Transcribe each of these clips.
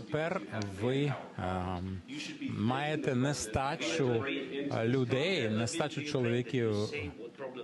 тепер ви е, маєте нестачу е, людей, нестачу чоловіків.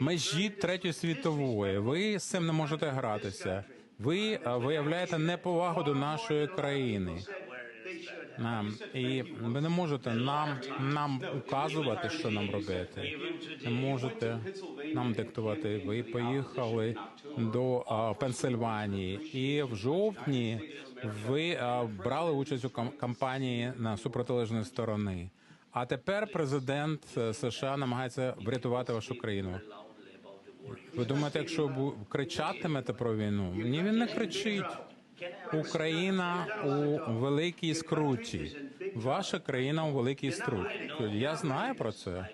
межі третьої світової. Ви з цим не можете гратися. Ви е, виявляєте неповагу до нашої країни. Нам і ви не можете нам нам указувати, що нам робити. Не можете нам диктувати. Ви поїхали до а, Пенсильванії, і в жовтні ви а, брали участь у кампанії на супротилежної сторони. А тепер президент е, США намагається врятувати вашу країну. Ви думаєте, якщо кричатимете про війну? Ні, він не кричить. Україна у великій скруті. Ваша країна у великій скруті. Я знаю про це.